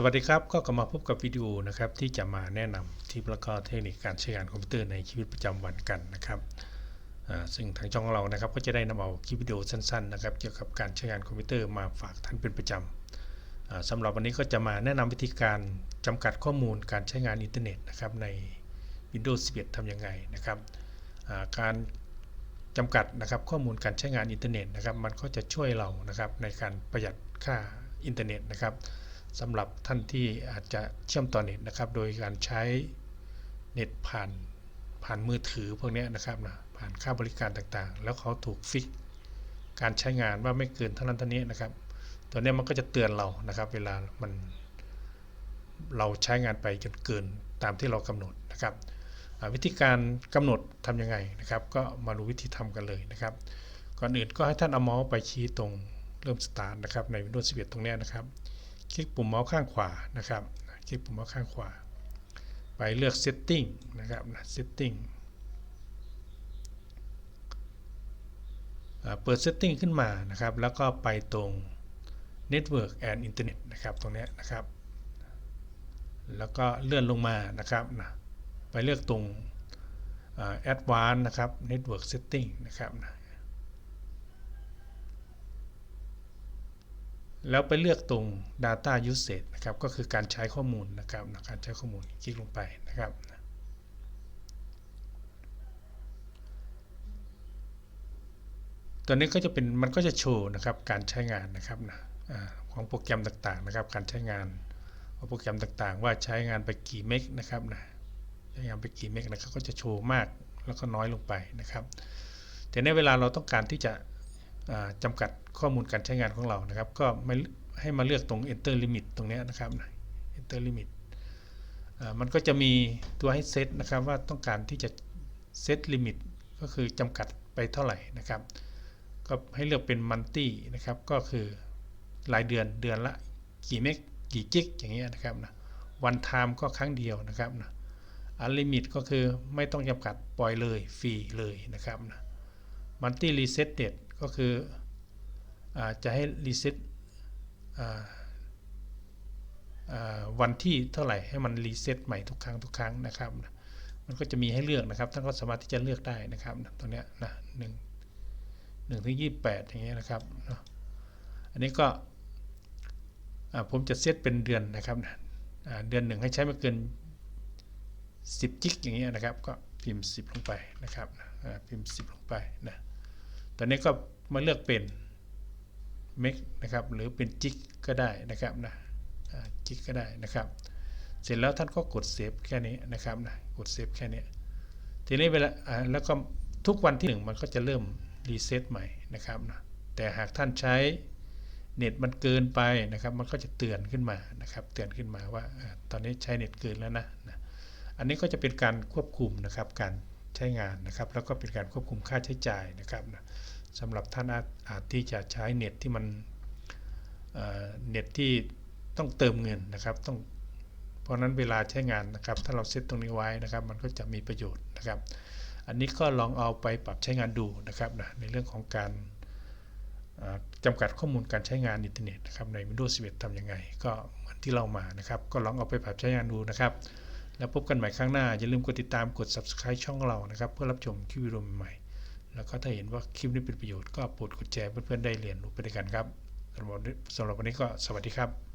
สวัสดีครับ ก็กลับมาพบกับวิดีโอนะครับที่จะมาแนะนำทิปแล้วก็เทคนิคการใช้งานคอมพิวเตอร์ในชีวิตประจำวันกันนะครับซึ่งทางช่องเรานะครับก็จะได้นำเอาคลิปวิดีโอสั้นๆนะครับเกี่ยวกับการใช้งานคอมพิวเตอร์มาฝากท่านเป็นประจำอ่าสำหรับวันนี้ก็จะมาแนะนำวิธีการจำกัดข้อมูลการใช้งานอินเทอร์เน็ตนะครับใน Windows 11ทำยังไงนะครับการจำกัดนะครับข้อมูลการใช้งานอินเทอร์เน็ตนะครับมันก็จะช่วยเรานะครับในการประหยัดค่าอินเทอร์เน็ตนะครับ สำหรับท่านที่อาจจะเชื่อมต่อเน็ตนะครับ โดยการใช้เน็ตผ่านผ่านมือถือพวกนี้นะครับนะผ่านค่าบริการต่างๆ แล้วเขาถูกฟิกการใช้งานว่าไม่เกินเท่านั้นเท่านี้นะครับ ตัวเนี้ยมันก็จะเตือนเรานะครับ เวลามันเราใช้งานไปจนเกินตามที่เรากำหนดนะครับวิธีการกำหนดทำยังไงนะครับ ก็มาดูวิธีทำกันเลยนะครับ ก่อนอื่นก็ให้ท่านเอาเมาส์ไปชี้ตรงเริ่มสตาร์ทนะครับใน Windows 11 ตรงเนี้ยนะครับ คลิกปุ่มเมาส์ข้างขวานะครับคลิกปุ่มเมาส์ข้างขวา ไปเลือก setting นะครับ setting เปิด setting ขึ้นมานะครับ แล้วก็ไปตรง network and internet นะครับ ตรงนี้นะครับ แล้วก็เลื่อนลงมานะครับนะไปเลือกตรง advanced นะครับ network setting นะครับนะ แล้วไปเลือกตรง data usage นะครับ ก็คือการใช้ข้อมูลนะครับการใช้ข้อมูลคลิกลงไปนะครับตัวนี้ก็จะเป็นมันก็จะโชว์นะครับการใช้งานนะครับนะของโปรแกรมต่างๆนะครับ การใช้งานของโปรแกรมต่างๆ ว่าใช้งานไปกี่เมกนะครับนะใช้งานไปกี่เมกนะครับก็จะโชว์มากแล้วก็น้อยลงไปนะครับ แต่ในเวลาเราต้องการที่จะ จำกัดข้อมูลการใช้งานของเรานะครับ ก็ไม่ให้มาเลือกตรง enter limit ตรงนี้นะครับ enter limit มันก็จะมีตัวให้เซตนะครับว่าต้องการที่จะเซตลิมิตก็คือจำกัดไปเท่าไหร่นะครับ ก็ให้เลือกเป็น monthly นะครับ ก็คือรายเดือนเดือนละกี่เมกกี่จิกอย่างเงี้ยนะครับนะ one time ก็ครั้งเดียวนะครับนะ unlimit ก็คือไม่ต้องจำกัดปล่อยเลยฟรีเลยนะครับนะ multi resetted ก็คืออจะให้รีเซ็ตวันที่เท่าไหร่ให้มันรีเซ็ตใหม่ทุกครั้งทุกครั้งนะครับมันก็จะมีให้เลือกนะครับท่านก็สามารถที่จะเลือกได้นะครับตรงนี้นะหนึ่งหนึ่งถึงยี่แปดอย่างเงี้ยนะครับนะอันนี้ก็ผมจะเซตเป็นเดือนนะครับเดือนหนึ่งให้ใช้ไม่เกิน 10 จิกอย่างเงี้ยนะครับ ก็พิมพ์ 10 ลงไปนะครับพิมพ์ 10 ลงไปนะ ตอนนี้ก็มาเลือกเป็นเมกนะครับหรือเป็นจิกก็ได้นะครับนะจิกก็ได้นะครับ เสร็จแล้วท่านก็กดเซฟแค่นี้นะครับนะกดเซฟแค่นี้ทีนี้เวลาแล้วก็ทุกวันที่ 1 มันก็จะเริ่มรีเซ็ตใหม่นะครับนะแต่หากท่านใช้เน็ตมันเกินไปนะครับ มันก็จะเตือนขึ้นมานะครับ เตือนขึ้นมาว่าตอนนี้ใช้เน็ตเกินแล้วนะนะ อันนี้ก็จะเป็นการควบคุมนะครับการ ใช้งานนะครับ แล้วก็เป็นการควบคุมค่าใช้จ่ายนะครับนะสำหรับท่านอาจที่จะใช้เน็ตที่มันเน็ตที่ต้องเติมเงินนะครับต้องเพราะนั้นเวลาใช้งานนะครับ ถ้าเราเซตตรงนี้ไว้นะครับ มันก็จะมีประโยชน์นะครับ อันนี้ก็ลองเอาไปปรับใช้งานดูนะครับนะในเรื่องของการจำกัดข้อมูลการใช้งานอินเทอร์เน็ตนะครับใน Windows 11ทำยังไง ก็เหมือนที่เรามานะครับ ก็ลองเอาไปปรับใช้งานดูนะครับ แล้วพบกันใหม่ครั้งหน้า อย่าลืมกดติดตามกด subscribe ช่องเรานะครับเพื่อรับชมคลิปวิดีโอใหม่ๆแล้วก็ถ้าเห็นว่าคลิปนี้เป็นประโยชน์ก็โปรดกดแชร์เพื่อนๆได้เรียนรู้ไปด้วยกันครับสำหรับวันนี้ก็สวัสดีครับ